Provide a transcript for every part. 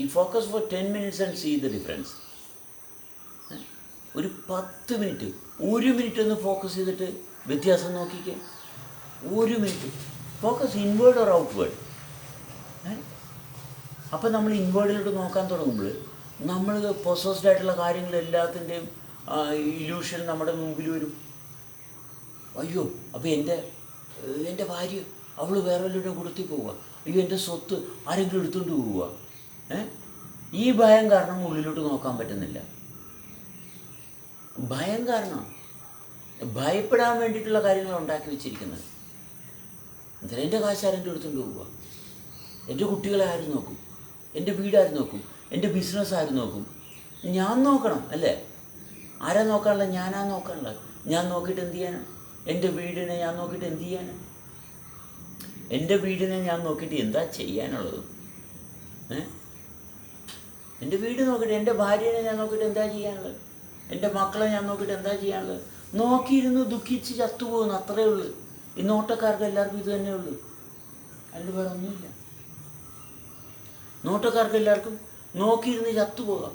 ഈ focus for ten minutes and see the difference ഒരു പത്ത് മിനിറ്റ് ഒരു മിനിറ്റ് ഒന്ന് ഫോക്കസ് ചെയ്തിട്ട് വ്യത്യാസം നോക്കിക്കേ. ഒരു minute focus inward or outward അപ്പോൾ നമ്മൾ ഇൻവേർഡിലോട്ട് നോക്കാൻ തുടങ്ങുമ്പോൾ നമ്മൾ പൊസസ്ഡ് ആയിട്ടുള്ള കാര്യങ്ങൾ എല്ലാത്തിന്റെയും ഇല്യൂഷൻ നമ്മുടെ മുമ്പിൽ വരും. അയ്യോ അപ്പോൾ എന്റെ എന്റെ ഭാര്യ അവൾ വേറെ വല്ലവരുടെ കൊടുത്തി പോവുക. അയ്യോ എന്റെ സ്വത്ത് ആരെങ്കിലും എടുത്തുകൊണ്ട് പോവുക. ഈ ഭയം കാരണം ഉള്ളിലോട്ട് നോക്കാൻ പറ്റുന്നില്ല. ഭയം കാരണം. ഭയപ്പെടാൻ വേണ്ടിയിട്ടുള്ള കാര്യങ്ങൾ ഉണ്ടാക്കി വെച്ചിരിക്കുന്നത്. എന്നിട്ട് എന്റെ കാശ് എടുത്തുകൊണ്ട് പോവുക എന്റെ കുട്ടികളെ ആരും നോക്കും. എന്റെ വീടാരും നോക്കും. എന്റെ ബിസിനസ് ആരും നോക്കും. ഞാൻ നോക്കണം അല്ലേ? ആരാ നോക്കാനുള്ള ഞാനാ നോക്കാനുള്ള ഞാൻ നോക്കിയിട്ട് എന്ത് ചെയ്യാനാണ് എന്റെ വീടിനെ ഞാൻ നോക്കിയിട്ട് എന്ത് ചെയ്യാനാണ് എന്റെ വീടിനെ ഞാൻ നോക്കിയിട്ട് എന്താ ചെയ്യാനുള്ളത്? ഏ? എന്റെ വീട് നോക്കിയിട്ട് എന്റെ ഭാര്യനെ ഞാൻ നോക്കിയിട്ട് എന്താ ചെയ്യാനുള്ളത്? എന്റെ മക്കളെ ഞാൻ നോക്കിയിട്ട് എന്താ ചെയ്യാനുള്ളത്? നോക്കിയിരുന്ന് ദുഃഖിച്ച് ചത്തുപോകുന്നു അത്രേ ഉള്ളൂ. ഈ നോട്ടക്കാർക്ക് എല്ലാവർക്കും ഇത് തന്നെ ഉള്ളൂ. അതിൽ വേറെ ഒന്നുമില്ല. നോട്ടക്കാർക്ക് എല്ലാവർക്കും നോക്കിയിരുന്ന് ചത്തുപോകാം.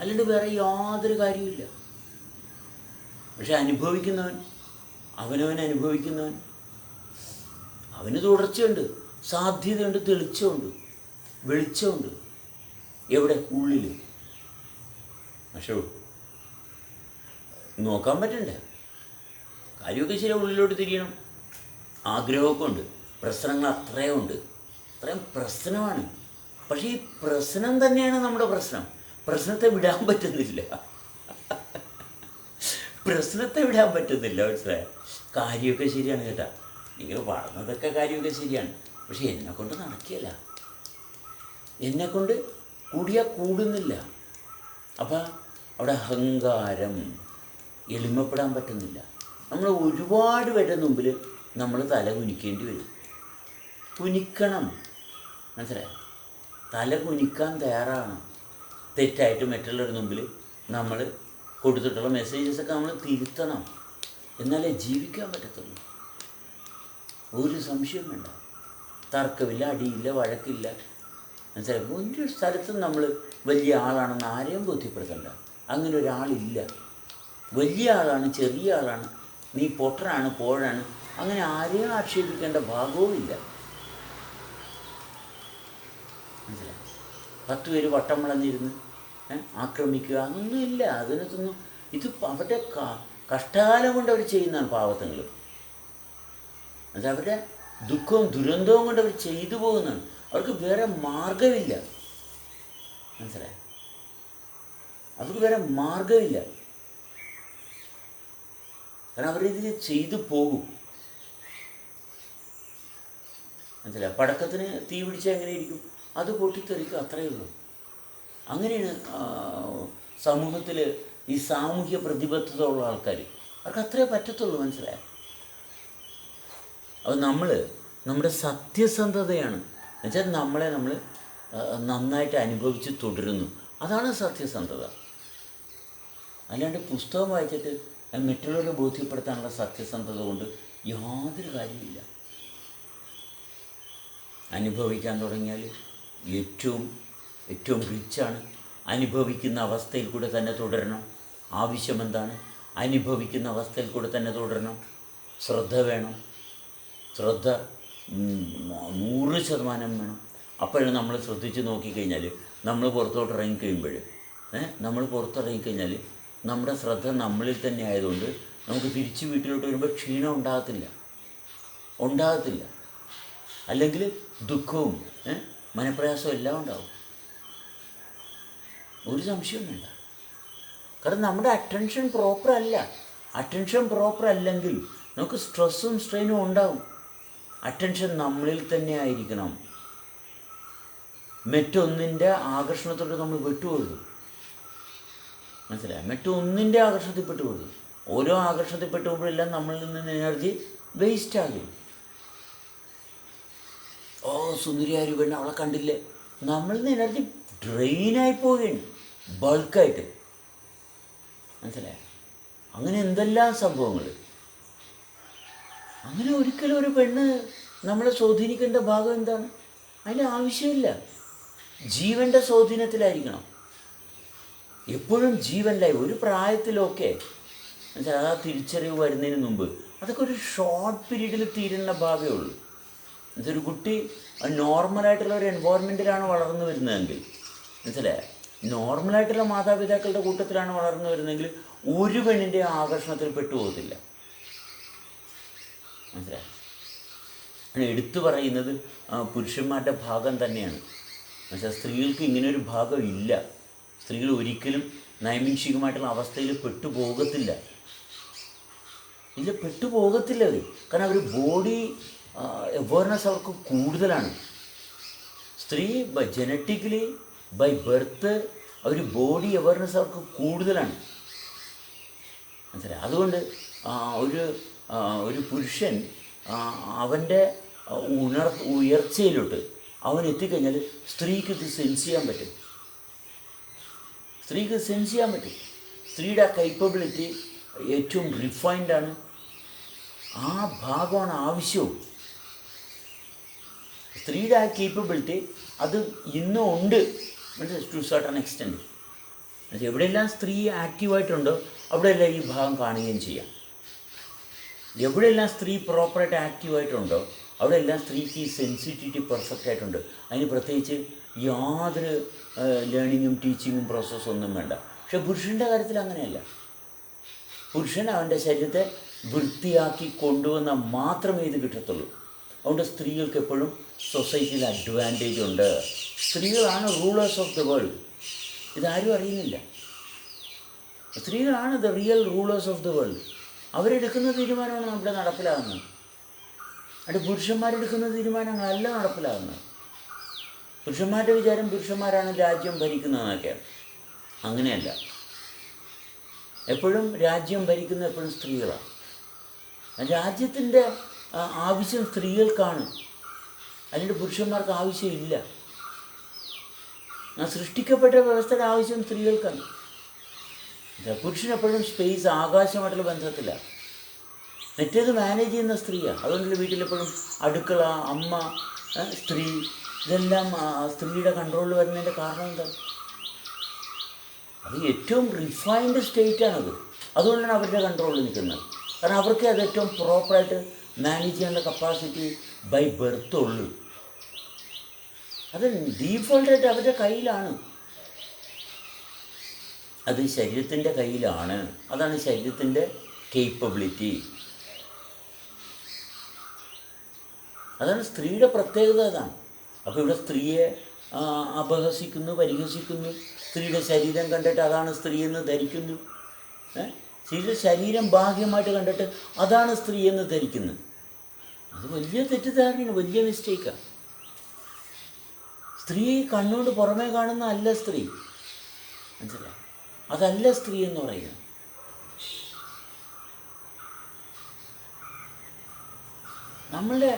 അല്ലാണ്ട് വേറെ യാതൊരു കാര്യമില്ല പക്ഷെ അനുഭവിക്കുന്നവൻ അവനവൻ അനുഭവിക്കുന്നവൻ അവന് തുടർച്ചയുണ്ട് സാധ്യതയുണ്ട് തെളിച്ചമുണ്ട് വെളിച്ചമുണ്ട്. എവിടെ? ഉള്ളിൽ പക്ഷേ നോക്കാൻ പറ്റണ്ടേ? കാര്യമൊക്കെ ശരി ഉള്ളിലോട്ട് തിരിയണം. ആഗ്രഹമൊക്കെ ഉണ്ട്. പ്രശ്നങ്ങൾ അത്രയും ഉണ്ട്. അത്രയും പ്രശ്നമാണ്. പക്ഷേ ഈ പ്രശ്നം തന്നെയാണ് നമ്മുടെ പ്രശ്നം. പ്രശ്നത്തെ വിടാൻ പറ്റുന്നില്ല. പ്രശ്നത്തെ വിടാൻ പറ്റുന്നില്ല മനസ്സിലായ? കാര്യമൊക്കെ ശരിയാണ് കേട്ടാ നിങ്ങൾ വളർന്നതൊക്കെ കാര്യമൊക്കെ ശരിയാണ്. പക്ഷെ എന്നെക്കൊണ്ട് നടക്കില്ല എന്നെ കൊണ്ട് കൂടിയാൽ കൂടുന്നില്ല. അപ്പം അവിടെ അഹങ്കാരം എളിമപ്പെടാൻ പറ്റുന്നില്ല. നമ്മൾ ഒരുപാട് പേരുടെ മുമ്പിൽ നമ്മൾ തല കുനിക്കേണ്ടി വരും. കുനിക്കണം. മനസ്സിലായോ? തല കുനിക്കാൻ തയ്യാറാണ്. തെറ്റായിട്ട് മറ്റുള്ളവരുടെ മുമ്പിൽ നമ്മൾ കൊടുത്തിട്ടുള്ള മെസ്സേജസൊക്കെ നമ്മൾ തിരുത്തണം. എന്നാലേ ജീവിക്കാൻ പറ്റത്തുള്ളൂ. ഒരു സംശയം വേണ്ട. തർക്കമില്ല അടിയില്ല വഴക്കില്ല. മനസ്സിലായി? ഒരു സ്ഥലത്തും നമ്മൾ വലിയ ആളാണെന്ന് ആരെയും ബോധ്യപ്പെടുത്തണ്ട. അങ്ങനെ ഒരാളില്ല. വലിയ ആളാണ് ചെറിയ ആളാണ്. നീ പൊട്ടനാണ് പോഴാണ്. അങ്ങനെ ആരെയും ആക്ഷേപിക്കേണ്ട ഭാഗവും ഇല്ല. മനസ്സിലായി? പത്ത് പേര് വട്ടം വളഞ്ഞിരുന്ന് ആക്രമിക്കുക അതൊന്നുമില്ല. അതിനകത്തൊന്നും ഇത് അവരുടെ കഷ്ടകാലം കൊണ്ട് അവർ ചെയ്യുന്നതാണ് പാവത്തങ്ങൾ അത് അവരുടെ ദുഃഖവും ദുരന്തവും കൊണ്ട് അവർ ചെയ്തു പോകുന്നതാണ്. അവർക്ക് വേറെ മാർഗമില്ല മനസ്സിലായി? അവർക്ക് വേറെ മാർഗമില്ല കാരണം അവരിതിന് ചെയ്തു പോകും. മനസ്സിലായി? പടക്കത്തിന് തീ പിടിച്ചാൽ എങ്ങനെ ഇരിക്കും? അത് പൊട്ടിത്തെറിക്കും അത്രയേ ഉള്ളൂ. അങ്ങനെയാണ് സമൂഹത്തിൽ ഈ സാമൂഹ്യ പ്രതിബദ്ധത ഉള്ള ആൾക്കാർ അവർക്ക് അത്രേ പറ്റത്തുള്ളൂ മനസ്സിലായോ? അപ്പോൾ നമ്മൾ നമ്മുടെ സത്യസന്ധതയാണ്. എന്നുവെച്ചാൽ നമ്മളെ നമ്മൾ നന്നായിട്ട് അനുഭവിച്ച് തുടരുന്നു. അതാണ് സത്യസന്ധത. അല്ലാണ്ട് പുസ്തകം വായിച്ചിട്ട് മറ്റുള്ളവരെ ബോധ്യപ്പെടുത്താനുള്ള സത്യസന്ധത കൊണ്ട് യാതൊരു കാര്യമില്ല അനുഭവിക്കാൻ തുടങ്ങിയാൽ ഏറ്റവും ഏറ്റവും റിച്ചാണ് അനുഭവിക്കുന്ന അവസ്ഥയിൽ കൂടെ തന്നെ തുടരണം. ആവശ്യമെന്താണ് അനുഭവിക്കുന്ന അവസ്ഥയിൽ കൂടെ തന്നെ തുടരണം. ശ്രദ്ധ വേണം. ശ്രദ്ധ നൂറ് ശതമാനം വേണം. അപ്പോഴും നമ്മൾ ശ്രദ്ധിച്ച് നോക്കിക്കഴിഞ്ഞാൽ നമ്മൾ പുറത്തോട്ട് ഇറങ്ങിക്കഴിയുമ്പോൾ നമ്മൾ പുറത്തിറങ്ങിക്കഴിഞ്ഞാൽ നമ്മുടെ ശ്രദ്ധ നമ്മളിൽ തന്നെ ആയതുകൊണ്ട് നമുക്ക് തിരിച്ച് വീട്ടിലോട്ട് വരുമ്പോൾ ക്ഷീണം ഉണ്ടാകത്തില്ല. ഉണ്ടാകത്തില്ല. അല്ലെങ്കിൽ ദുഃഖവും മനപ്രയാസവും എല്ലാം ഉണ്ടാവും. ഒരു സംശയവും വേണ്ട. കാരണം നമ്മുടെ അറ്റൻഷൻ പ്രോപ്പർ അല്ല. അറ്റൻഷൻ പ്രോപ്പർ അല്ലെങ്കിൽ നമുക്ക് സ്ട്രെസ്സും സ്ട്രെയിനും ഉണ്ടാവും. അറ്റൻഷൻ നമ്മളിൽ തന്നെ ആയിരിക്കണം. മറ്റൊന്നിന്റെ ആകർഷണത്തോട് നമ്മൾ പെട്ടുപോകരുത് മനസ്സിലായി? മറ്റൊന്നിന്റെ ആകർഷണത്തിൽ പെട്ടുപോകരുത് ഓരോ ആകർഷണത്തിൽ പെട്ടുപോകുമ്പോഴെല്ലാം നമ്മളിൽ നിന്ന് എനർജി വേസ്റ്റ് ആകും. ഓ സുന്ദരിയാരി വേണം അവളെ കണ്ടില്ലേ? നമ്മളിൽ നിന്ന് എനർജി ഡ്രെയിനായി പോവുകയാണ്. ബൾക്കായിട്ട് മനസ്സിലായോ? അങ്ങനെ എന്തെല്ലാം സംഭവങ്ങൾ? അങ്ങനെ ഒരിക്കലും ഒരു പെണ്ണ് നമ്മളെ സ്വാധീനിക്കേണ്ട ഭാഗം എന്താണ്? അതിന് ആവശ്യമില്ല. ജീവന്റെ സ്വാധീനത്തിലായിരിക്കണം. എപ്പോഴും ജീവനിലായി ഒരു പ്രായത്തിലൊക്കെ എന്നുവെച്ചാൽ ആ തിരിച്ചറിവ് വരുന്നതിന് മുമ്പ് അതൊക്കെ ഒരു ഷോർട്ട് പീരീഡിൽ തീരുന്ന ഭാഗമേ ഉള്ളൂ. എന്നുവെച്ചാൽ ഒരു കുട്ടി നോർമലായിട്ടുള്ള ഒരു എൻവയോൺമെന്റിലാണ് വളർന്നു വരുന്നതെങ്കിൽ മനസ്സിലെ നോർമലായിട്ടുള്ള മാതാപിതാക്കളുടെ കൂട്ടത്തിലാണ് വളർന്നു വരുന്നതെങ്കിൽ ഒരു പെണ്ണിന്റെ ആകർഷണത്തിൽ പെട്ടുപോകത്തില്ല. മനസ്സിലായി? എടുത്തു പറയുന്നത് പുരുഷന്മാരുടെ ഭാഗം തന്നെയാണ്. പക്ഷേ സ്ത്രീകൾക്ക് ഇങ്ങനെ ഒരു ഭാഗം ഇല്ല. സ്ത്രീകൾ ഒരിക്കലും നൈമിഷികമായിട്ടുള്ള അവസ്ഥയിൽ പെട്ടുപോകത്തില്ല ഇല്ല പെട്ടുപോകത്തില്ല അവർ കാരണം അവർ ബോഡി അവയർനെസ് അവർക്ക് കൂടുതലാണ്. സ്ത്രീ ബൈ ജനറ്റിക്കലി ബൈ ബർത്ത് അവർ ബോഡി അവയർനെസ് അവർക്ക് കൂടുതലാണ്. മനസ്സിലായി? അതുകൊണ്ട് ഒരു ഒരു പുരുഷൻ അവന്റെ ഉണർ ഉയർച്ചയിലോട്ട് അവൻ എത്തിക്കഴിഞ്ഞാൽ സ്ത്രീക്ക് ഇത് സെൻസ് ചെയ്യാൻ പറ്റും. സ്ത്രീക്ക് സെൻസ് ചെയ്യാൻ പറ്റും. സ്ത്രീയുടെ കൈപ്പബിലിറ്റി ഏറ്റവും റിഫൈൻഡാണ് ആ ഭാഗമാണ് ആവശ്യവും. സ്ത്രീയുടെ ആ കേപ്പബിലിറ്റി അത് ഇന്നും ഉണ്ട്. ടു സർട്ടൺ എക്സ്റ്റെന്റ് എവിടെയെല്ലാം സ്ത്രീ ആക്റ്റീവായിട്ടുണ്ടോ അവിടെയെല്ലാം ഈ ഭാഗം കാണുകയും ചെയ്യാം. എവിടെയെല്ലാം സ്ത്രീ പ്രോപ്പറായിട്ട് ആക്റ്റീവായിട്ടുണ്ടോ അവിടെയെല്ലാം സ്ത്രീക്ക് ഈ സെൻസിറ്റിവിറ്റി പെർഫെക്റ്റ് ആയിട്ടുണ്ട്. അതിന് പ്രത്യേകിച്ച് യാതൊരു ലേണിങ്ങും ടീച്ചിങ്ങും പ്രോസസ്സൊന്നും വേണ്ട. പക്ഷെ പുരുഷന്റെ കാര്യത്തിൽ അങ്ങനെയല്ല. പുരുഷൻ അവന്റെ ശരീരത്തെ വൃത്തിയാക്കി കൊണ്ടുവന്നാൽ മാത്രമേ ഇത് കിട്ടത്തുള്ളൂ. അതുകൊണ്ട് സ്ത്രീകൾക്ക് എപ്പോഴും സൊസൈറ്റിയിൽ അഡ്വാന്റേജ് ഉണ്ട്. സ്ത്രീകളാണ് റൂളേഴ്സ് ഓഫ് ദി വേൾഡ് ഇതാരും അറിയുന്നില്ല. സ്ത്രീകളാണ് the real rulers of the world അവരെടുക്കുന്ന തീരുമാനമാണ് നമ്മുടെ നടപ്പിലാകുന്നത് അത് പുരുഷന്മാരെടുക്കുന്ന തീരുമാനങ്ങളല്ല നടപ്പിലാകുന്നത് പുരുഷന്മാരുടെ വിചാരം പുരുഷന്മാരാണ് രാജ്യം ഭരിക്കുന്നതെന്നൊക്കെയാണ് അങ്ങനെയല്ല. എപ്പോഴും രാജ്യം ഭരിക്കുന്ന എപ്പോഴും സ്ത്രീകളാണ്. രാജ്യത്തിന്റെ ആവശ്യം സ്ത്രീകൾക്കാണ്. അല്ലെങ്കിൽ പുരുഷന്മാർക്ക് ആവശ്യമില്ല. സൃഷ്ടിക്കപ്പെട്ട വ്യവസ്ഥയുടെ ആവശ്യം സ്ത്രീകൾക്കാണ്. എപ്പോഴും സ്പേസ് ആകാശമായിട്ടുള്ള ബന്ധത്തില്ല മറ്റേത് മാനേജ് ചെയ്യുന്ന സ്ത്രീയാണ് അതുകൊണ്ടല്ലേ വീട്ടിലെപ്പോഴും അടുക്കള അമ്മ സ്ത്രീ ഇതെല്ലാം സ്ത്രീയുടെ കൺട്രോളിൽ വരുന്നതിന്റെ കാരണം എന്താ? അത് ഏറ്റവും റിഫൈൻഡ് സ്റ്റേറ്റാണത് അതുകൊണ്ടാണ് അവരുടെ കൺട്രോളിൽ നിൽക്കുന്നത്. കാരണം അവർക്ക് അത് ഏറ്റവും പ്രോപ്പറായിട്ട് മാനേജ് ചെയ്യാനുള്ള കപ്പാസിറ്റി ബൈ ബർത്ത് ഉള്ളൂ. അത് ഡീഫോൾട്ടായിട്ട് അവരുടെ കയ്യിലാണ്. അത് ശരീരത്തിന്റെ കയ്യിലാണ്. അതാണ് ശരീരത്തിന്റെ കേപ്പബിലിറ്റി അതാണ് സ്ത്രീയുടെ പ്രത്യേകത അതാണ്. അപ്പോൾ ഇവിടെ സ്ത്രീയെ അപഹസിക്കുന്നു പരിഹസിക്കുന്നു. സ്ത്രീയുടെ ശരീരം കണ്ടിട്ട് അതാണ് സ്ത്രീ എന്ന് ധരിക്കുന്നു? സ്ത്രീയുടെ ശരീരം ഭാഗ്യമായിട്ട് കണ്ടിട്ട് അതാണ് സ്ത്രീ എന്ന് ധരിക്കുന്നു. അത് വലിയ തെറ്റിദ്ധാരണയാണ് വലിയ മിസ്റ്റേക്കാണ് സ്ത്രീ കണ്ണുകൊണ്ട് പുറമേ കാണുന്ന അല്ല സ്ത്രീ. മനസ്സിലായി? അതല്ല സ്ത്രീ എന്ന് പറയുന്നത്. നമ്മളുടെ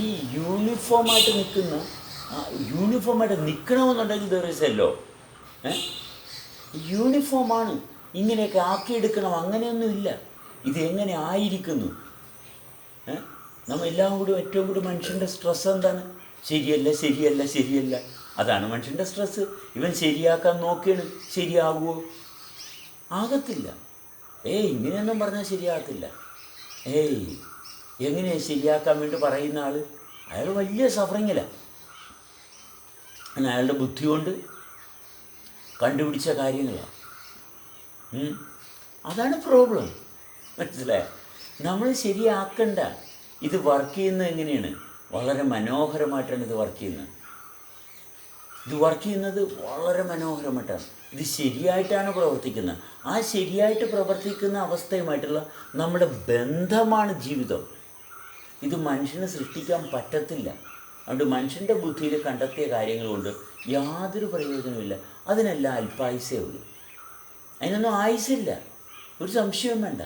ഈ യൂണിഫോമായിട്ട് നിൽക്കുന്ന യൂണിഫോമായിട്ട് നിൽക്കണമെന്നുണ്ടെങ്കിൽ ദർ ഇസ് യൂണിഫോമാണ് ഇങ്ങനെയൊക്കെ ആക്കിയെടുക്കണം അങ്ങനെയൊന്നുമില്ല ഇത് എങ്ങനെ ആയിരിക്കുന്നു? നമ്മൾ നമ്മ എല്ലാം കൂടി ഏറ്റവും കൂടി മനുഷ്യന്റെ സ്ട്രെസ് എന്താണ്? ശരിയല്ല ശരിയല്ല ശരിയല്ല. അതാണ് മനുഷ്യന്റെ സ്ട്രെസ് ഇവൻ ശരിയാക്കാൻ നോക്കിയാണ് ശരിയാകുമോ ആകത്തില്ല. ഏയ് ഇങ്ങനെയൊന്നും പറഞ്ഞാൽ ശരിയാകത്തില്ല. ഏയ് എങ്ങനെയാണ് ശരിയാക്കാൻ വേണ്ടി പറയുന്ന ആൾ അയാൾ വലിയ സഫറിങ്ങിലാണ് അയാളുടെ ബുദ്ധി കൊണ്ട് കണ്ടുപിടിച്ച കാര്യങ്ങളാണ് അതാണ് പ്രോബ്ലം മനസ്സിലായ? നമ്മൾ ശരിയാക്കണ്ട. ഇത് വർക്ക് ചെയ്യുന്നത് എങ്ങനെയാണ്? വളരെ മനോഹരമായിട്ടാണ് ഇത് വർക്ക് ചെയ്യുന്നത്. ഇത് വർക്ക് ചെയ്യുന്നത് വളരെ മനോഹരമായിട്ടാണ്. ഇത് ശരിയായിട്ടാണ് പ്രവർത്തിക്കുന്നത്. ആ ശരിയായിട്ട് പ്രവർത്തിക്കുന്ന അവസ്ഥയുമായിട്ടുള്ള നമ്മുടെ ബന്ധമാണ് ജീവിതം. ഇത് മനുഷ്യന് സൃഷ്ടിക്കാൻ പറ്റത്തില്ല. അതുകൊണ്ട് മനുഷ്യന്റെ ബുദ്ധിയിൽ കണ്ടെത്തിയ കാര്യങ്ങൾ കൊണ്ട് യാതൊരു പ്രയോജനമില്ല അതിനെല്ലാം അല്പായുസേ ഉള്ളൂ. അതിനൊന്നും ആയുസില്ല. ഒരു സംശയവും വേണ്ട.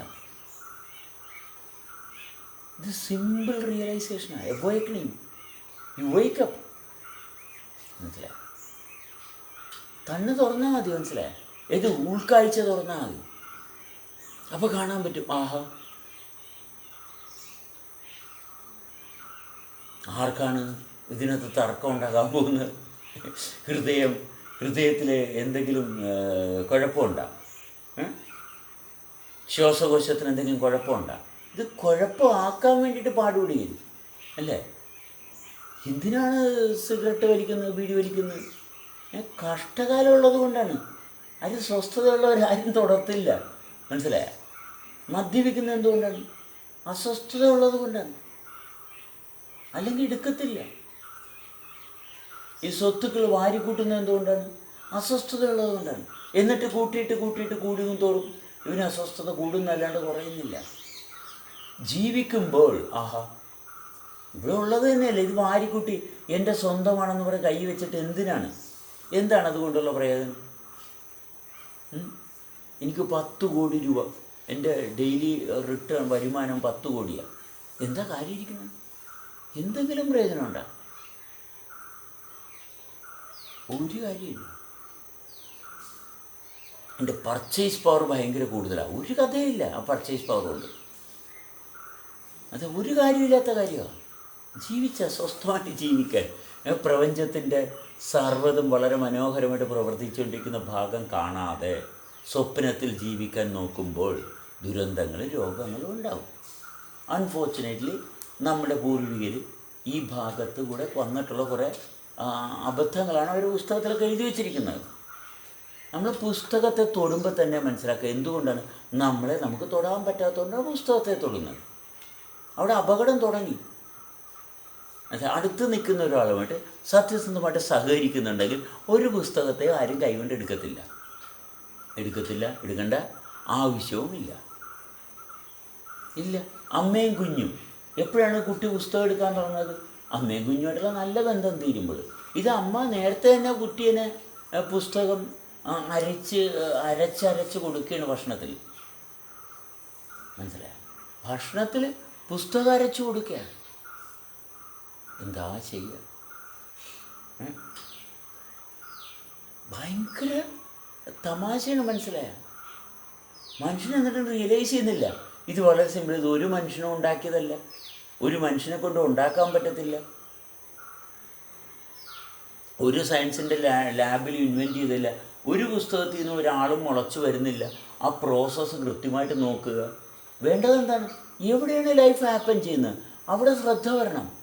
ഇത് സിമ്പിൾ റിയലൈസേഷനാണ് എവോയ്ക്കണിങ് യു വേക്കപ്പ് മനസ്സിലായി? കണ്ണ് തുറന്നാൽ മതി മനസ്സിലായി? ഏത് ഉൾക്കാഴ്ച തുറന്നാൽ മതി. അപ്പോൾ കാണാൻ പറ്റും. ആഹാ. ആർക്കാണ് ഇതിനകത്ത് തർക്കം ഉണ്ടാകാൻ പോകുന്നത്? ഹൃദയം ഹൃദയത്തിൽ എന്തെങ്കിലും കുഴപ്പമുണ്ടാ? ശ്വാസകോശത്തിന് എന്തെങ്കിലും കുഴപ്പമുണ്ടോ? ഇത് കുഴപ്പമാക്കാൻ വേണ്ടിയിട്ട് പാടുപിടിക്കരുത് അല്ലേ? എന്തിനാണ് സിഗരറ്റ് വലിക്കുന്നത് ബീഡി വലിക്കുന്നത്? ഏ, കഷ്ടകാലമുള്ളത് കൊണ്ടാണ്. അത് സ്വസ്ഥതയുള്ളവരാരും തുടർത്തില്ല. മനസ്സിലായ? മദ്യപിക്കുന്നത് എന്തുകൊണ്ടാണ്? അസ്വസ്ഥത ഉള്ളത് കൊണ്ടാണ്. അല്ലെങ്കിൽ എടുക്കത്തില്ല. ഈ സ്വത്തുക്കൾ വാരിക്കൂട്ടുന്നത് എന്തുകൊണ്ടാണ്? അസ്വസ്ഥത ഉള്ളത് കൊണ്ടാണ്. എന്നിട്ട് കൂട്ടിയിട്ട് കൂട്ടിയിട്ട് കൂടും തോറും ഇവന് അസ്വസ്ഥത കൂടുന്നല്ലാണ്ട് കുറയുന്നില്ല. ജീവിക്കുമ്പോൾ ആഹാ ഇവിടെ ഉള്ളത് തന്നെയല്ലേ. ഇത് വാരിക്കൂട്ടി എന്റെ സ്വന്തമാണെന്ന് പറഞ്ഞ് കൈ വെച്ചിട്ട് എന്തിനാണ്? എന്താണ് അതുകൊണ്ടുള്ള പ്രയോജനം? എനിക്ക് പത്ത് കോടി രൂപ. എന്റെ ഡെയിലി റിട്ടേൺ വരുമാനം പത്ത് കോടിയാണ് എന്താ കാര്യം ഇരിക്കുന്നത് എന്തെങ്കിലും പ്രയോജനമുണ്ടോ ഒരു കാര്യമില്ല. എന്റെ പർച്ചേസ് പവർ ഭയങ്കര കൂടുതലാണ് ഒരു കഥയില്ല ആ പർച്ചേസ് പവർ കൊണ്ട്. അത് ഒരു കാര്യമില്ലാത്ത കാര്യമാണ് ജീവിച്ച സ്വസ്ഥമായിട്ട് ജീവിക്കാൻ. പ്രപഞ്ചത്തിന്റെ സർവതും വളരെ മനോഹരമായിട്ട് പ്രവർത്തിച്ചുകൊണ്ടിരിക്കുന്ന ഭാഗം കാണാതെ സ്വപ്നത്തിൽ ജീവിക്കാൻ നോക്കുമ്പോൾ ദുരന്തങ്ങൾ രോഗങ്ങളും ഉണ്ടാവും. അൺഫോർച്ചുനേറ്റ്ലി നമ്മുടെ പൂർവികർ ഈ ഭാഗത്ത് കൂടെ വന്നിട്ടുള്ള കുറേ അബദ്ധങ്ങളാണ് അവർ പുസ്തകത്തിലൊക്കെ എഴുതി വച്ചിരിക്കുന്നത്. നമ്മൾ പുസ്തകത്തെ തൊടുമ്പോൾ തന്നെ മനസ്സിലാക്കുക എന്തുകൊണ്ടാണ് നമ്മളെ നമുക്ക് തൊടാൻ പറ്റാത്തതുകൊണ്ടാണ് പുസ്തകത്തെ തൊടുന്നത്. അവിടെ അപകടം തുടങ്ങി. അത് അടുത്ത് നിൽക്കുന്ന ഒരാളുമായിട്ട് സത്യസന്ധമായിട്ട് സഹകരിക്കുന്നുണ്ടെങ്കിൽ ഒരു പുസ്തകത്തെ ആരും കൈകൊണ്ട് എടുക്കത്തില്ല. എടുക്കത്തില്ല എടുക്കേണ്ട ആവശ്യവുമില്ല. ഇല്ല അമ്മയും കുഞ്ഞും. എപ്പോഴാണ് കുട്ടി പുസ്തകം എടുക്കാൻ തുടങ്ങുന്നത്? അമ്മയും കുഞ്ഞുമായിട്ടുള്ള നല്ല ബന്ധം തീരുമ്പോൾ. ഇത് അമ്മ നേരത്തെ തന്നെ കുട്ടീനെ പുസ്തകം അരച്ച് അരച്ചരച്ച് കൊടുക്കുകയാണ് ഭക്ഷണത്തിൽ. മനസ്സിലായോ? ഭക്ഷണത്തിൽ പുസ്തകം അരച്ച് കൊടുക്കുകയാണ്. എന്താ ചെയ്യുക ഭയങ്കര തമാശയാണ് മനസ്സിലായ. മനുഷ്യൻ എന്നിട്ട് റിയലൈസ് ചെയ്യുന്നില്ല. ഇത് വളരെ സിമ്പിൾ ഇത് ഒരു മനുഷ്യനും ഉണ്ടാക്കിയതല്ല. ഒരു മനുഷ്യനെ കൊണ്ട് ഉണ്ടാക്കാൻ പറ്റത്തില്ല. ഒരു സയൻസിന്റെ ലാബിൽ ഇൻവെന്റ് ചെയ്തില്ല ഒരു പുസ്തകത്തിൽ നിന്ന് ഒരാളും മുളച്ചു വരുന്നില്ല. ആ പ്രോസസ്സ് കൃത്യമായിട്ട് നോക്കുക. വേണ്ടത് എന്താണ്? എവിടെയാണ് ലൈഫ് ഹാപ്പൻ ചെയ്യുന്നത്? അവിടെ ശ്രദ്ധ വരണം.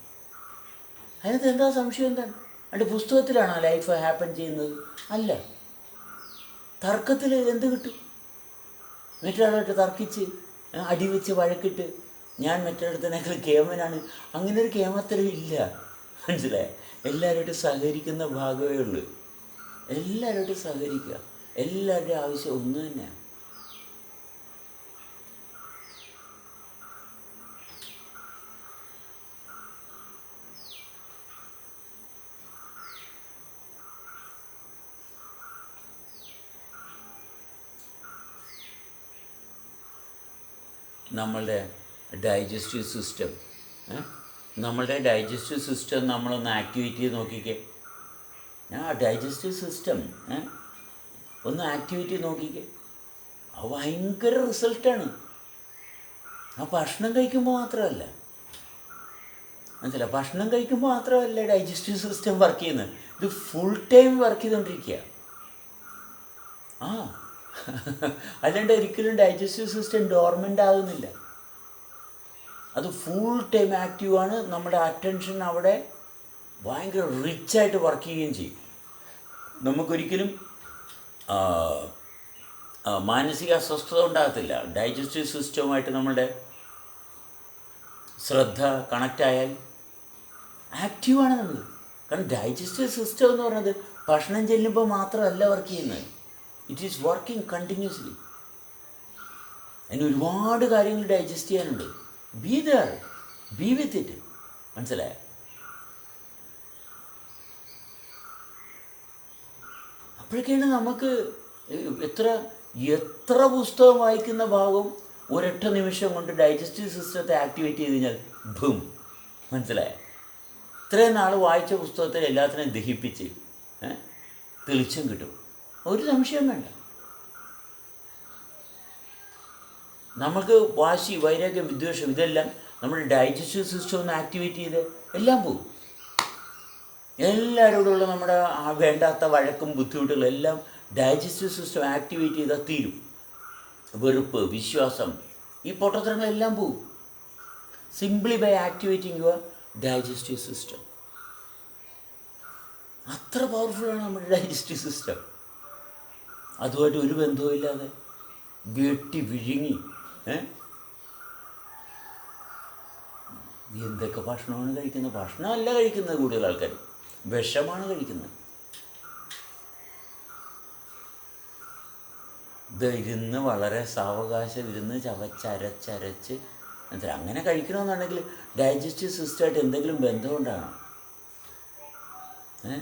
അതിനകത്ത് എന്താ സംശയം എന്താണ് അതിന്റെ പുസ്തകത്തിലാണോ ലൈഫ് ഹാപ്പൻ ചെയ്യുന്നത്? അല്ല. തർക്കത്തിൽ എന്ത് കിട്ടും? മറ്റൊരാളായിട്ട് തർക്കിച്ച് അടിവെച്ച് വഴക്കിട്ട് ഞാൻ മറ്റൊരിടത്തിനേക്കാൾ കേമനാണ്. അങ്ങനെ ഒരു കേമത്തരം ഇല്ല. മനസ്സിലായ? എല്ലാവരുമായിട്ട് സഹകരിക്കുന്ന ഭാഗമേ ഉള്ളൂ. എല്ലാവരുമായിട്ട് സഹകരിക്കുക. എല്ലാവരുടെയും ആവശ്യം ഒന്ന് തന്നെയാണ്. നമ്മളുടെ ഡൈജസ്റ്റീവ് സിസ്റ്റം നമ്മളുടെ ഡൈജസ്റ്റീവ് സിസ്റ്റം നമ്മളൊന്ന് ആക്ടിവേറ്റ് ചെയ്ത് നോക്കിക്കേ. ആ ഡൈജസ്റ്റീവ് സിസ്റ്റം ഒന്ന് ആക്ടിവേറ്റ് ചെയ്ത് നോക്കിക്കേ. അത് ഭയങ്കര റിസൾട്ടാണ്. ആ ഭക്ഷണം കഴിക്കുമ്പോൾ മാത്രമല്ല. മനസ്സിലായി? ഭക്ഷണം കഴിക്കുമ്പോൾ മാത്രമല്ല ഡൈജസ്റ്റീവ് സിസ്റ്റം വർക്ക് ചെയ്യുന്നത്. ഇത് ഫുൾ ടൈം വർക്ക് ചെയ്തുകൊണ്ടിരിക്കുക ആ. അല്ലാണ്ട് ഒരിക്കലും ഡൈജസ്റ്റീവ് സിസ്റ്റം ഡോർമെന്റ് ആകുന്നില്ല. അത് ഫുൾ ടൈം ആക്റ്റീവാണ് നമ്മുടെ അറ്റൻഷൻ അവിടെ ഭയങ്കര റിച്ചായിട്ട് വർക്ക് ചെയ്യുകയും ചെയ്യും. നമുക്കൊരിക്കലും മാനസിക അസ്വസ്ഥത ഉണ്ടാകത്തില്ല. ഡൈജസ്റ്റീവ് സിസ്റ്റവുമായിട്ട് നമ്മളുടെ ശ്രദ്ധ കണക്റ്റായാൽ ആക്റ്റീവാണ് നമ്മൾ കാരണം ഡൈജസ്റ്റീവ് സിസ്റ്റം എന്ന് പറയുന്നത് ഭക്ഷണം ചെല്ലുമ്പോൾ മാത്രമല്ല വർക്ക് ചെയ്യുന്നത്. ഇറ്റ് ഈസ് വർക്കിംഗ് കണ്ടിന്യൂസ്ലി അതിന് ഒരുപാട് കാര്യങ്ങൾ ഡൈജസ്റ്റ് ചെയ്യാനുണ്ട്. Be there be with it മനസ്സിലായ? അപ്പോഴൊക്കെയാണ് നമുക്ക് എത്ര എത്ര പുസ്തകം വായിക്കുന്ന ഭാഗം ഒരൊറ്റ നിമിഷം കൊണ്ട് ഡൈജസ്റ്റീവ് സിസ്റ്റത്തെ ആക്ടിവേറ്റ് ചെയ്ത് കഴിഞ്ഞാൽ ഭൂം. മനസ്സിലായ? ഇത്രയും നാൾ വായിച്ച പുസ്തകത്തിൽ എല്ലാത്തിനെയും ദഹിപ്പിച്ച് തെളിച്ചം കിട്ടും. ഒരു സംശയം വേണ്ട. നമുക്ക് വാശി വൈരാഗ്യം വിദ്വേഷം ഇതെല്ലാം നമ്മുടെ ഡൈജസ്റ്റീവ് സിസ്റ്റം ഒന്ന് ആക്ടിവേറ്റ് ചെയ്ത് എല്ലാം പോകും. എല്ലാവരോടുള്ള നമ്മുടെ വേണ്ടാത്ത വഴക്കും ബുദ്ധിമുട്ടുകളും എല്ലാം ഡൈജസ്റ്റീവ് സിസ്റ്റം ആക്ടിവേറ്റ് ചെയ്താൽ തീരും. വെറുപ്പ് വിശ്വാസം ഈ പൊട്ടത്തരങ്ങളെല്ലാം പോകും. Simply by activating your digestive system. അത്ര പവർഫുള്ളാണ് നമ്മുടെ ഡൈജസ്റ്റീവ് സിസ്റ്റം. അതുമായിട്ട് ഒരു ബന്ധവുമില്ലാതെ വെട്ടി വിഴുങ്ങി എന്തൊക്കെ ഭക്ഷണമാണ് കഴിക്കുന്നത്? ഭക്ഷണമല്ല കഴിക്കുന്നത് കൂടുതൽ ആൾക്കാർ വിഷമാണ് കഴിക്കുന്നത്. ഇതിരുന്ന് വളരെ സാവകാശം ഇരുന്ന് ചവച്ചരച്ചരച്ച് എന്താ അങ്ങനെ കഴിക്കണമെന്നുണ്ടെങ്കിൽ ഡൈജസ്റ്റീവ് സിസ്റ്റമായിട്ട് എന്തെങ്കിലും ബന്ധമുണ്ടാകണം ഏ?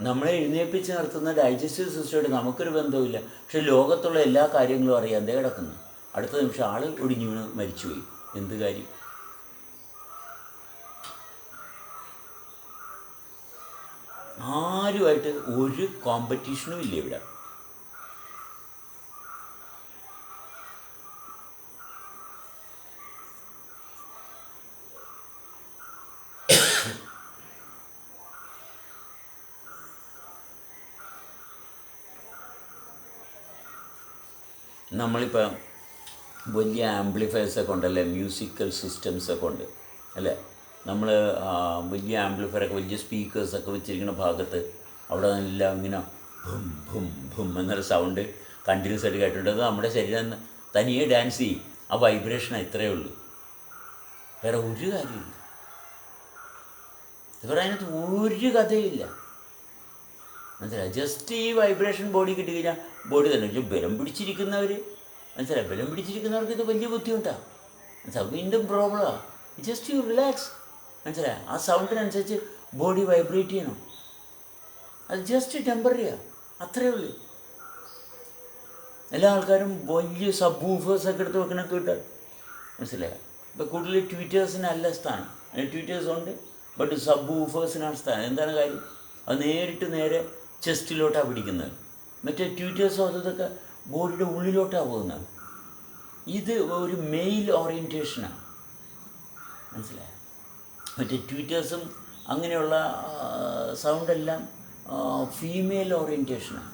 നമ്മളെ എഴുന്നേൽപ്പിച്ച് നിർത്തുന്ന ഡൈജസ്റ്റീവ് സിസ്റ്റമായിട്ട് നമുക്കൊരു ബന്ധവുമില്ല. പക്ഷേ ലോകത്തുള്ള എല്ലാ കാര്യങ്ങളും അറിയാം എന്തേ കിടക്കുന്നു. അടുത്ത നിമിഷം ആൾ ഒടിഞ്ഞു വീണ് മരിച്ചുപോയി. എന്ത് കാര്യം? ആരുമായിട്ട് ഒരു കോമ്പറ്റീഷനും ഇല്ല ഇവിടെ. നമ്മളിപ്പോൾ വലിയ ആംപ്ലിഫയേഴ്സൊക്കെ ഉണ്ടല്ലേ? മ്യൂസിക്കൽ സിസ്റ്റംസൊക്കെ ഉണ്ട് അല്ലേ? നമ്മൾ വലിയ ആംപ്ലിഫയറൊക്കെ വലിയ സ്പീക്കേഴ്സൊക്കെ വെച്ചിരിക്കുന്ന ഭാഗത്ത് അവിടെ എല്ലാം ഇങ്ങനെ ഭും ഭും ഭും എന്നൊരു സൗണ്ട് കണ്ടിന്യൂസ് ആയിട്ട് കേട്ടിട്ടുണ്ട്. അത് നമ്മുടെ ശരീരം തനിയെ ഡാൻസ് ചെയ്യും. ആ വൈബ്രേഷൻ ഇത്രയേ ഉള്ളൂ. വേറെ ഒരു കാര്യമില്ല ഇവർ അതിനകത്ത് ഒരു കഥയില്ല മനസ്സിലായി? ജസ്റ്റ് ഈ വൈബ്രേഷൻ ബോഡി കിട്ടി കഴിഞ്ഞാൽ ബോഡി തന്നെ ബലം പിടിച്ചിരിക്കുന്നവർ മനസ്സിലായി? ബലം പിടിച്ചിരിക്കുന്നവർക്ക് ഇത് വലിയ ബുദ്ധിമുട്ടാണ് മനസ്സിലാവും വീണ്ടും പ്രോബ്ലമാണ് ജസ്റ്റ് യു റിലാക്സ് മനസ്സിലായി? ആ സൗണ്ടിനനുസരിച്ച് ബോഡി വൈബ്രേറ്റ് ചെയ്യണം. അത് ജസ്റ്റ് ടെമ്പററിയാണ് അത്രയേ ഉള്ളൂ. എല്ലാ ആൾക്കാരും വലിയ സബ് ഒക്കെ എടുത്ത് വെക്കണ കേട്ടാൽ മനസ്സിലായോ? ഇപ്പോൾ കൂടുതൽ ട്വിറ്റേഴ്സിനല്ല സ്ഥാനം. ട്വിറ്റേഴ്സ് ഉണ്ട് ബട്ട് സബ് ഊഫേഴ്സിനാണ് സ്ഥാനം. എന്താണ് കാര്യം? അത് നേരിട്ട് നേരെ ചെസ്റ്റിലോട്ടാണ് പിടിക്കുന്നത്. മറ്റേ ട്യൂറ്റേഴ്സോ അതൊക്കെ ബോഡിയുടെ ഉള്ളിലോട്ടാണ് പോകുന്നത്. ഇത് ഒരു മെയിൽ ഓറിയന്റേഷനാണ് മനസ്സിലായോ? മറ്റേ ട്വിറ്റേഴ്സും അങ്ങനെയുള്ള സൗണ്ടെല്ലാം ഫീമെയിൽ ഓറിയന്റേഷനാണ്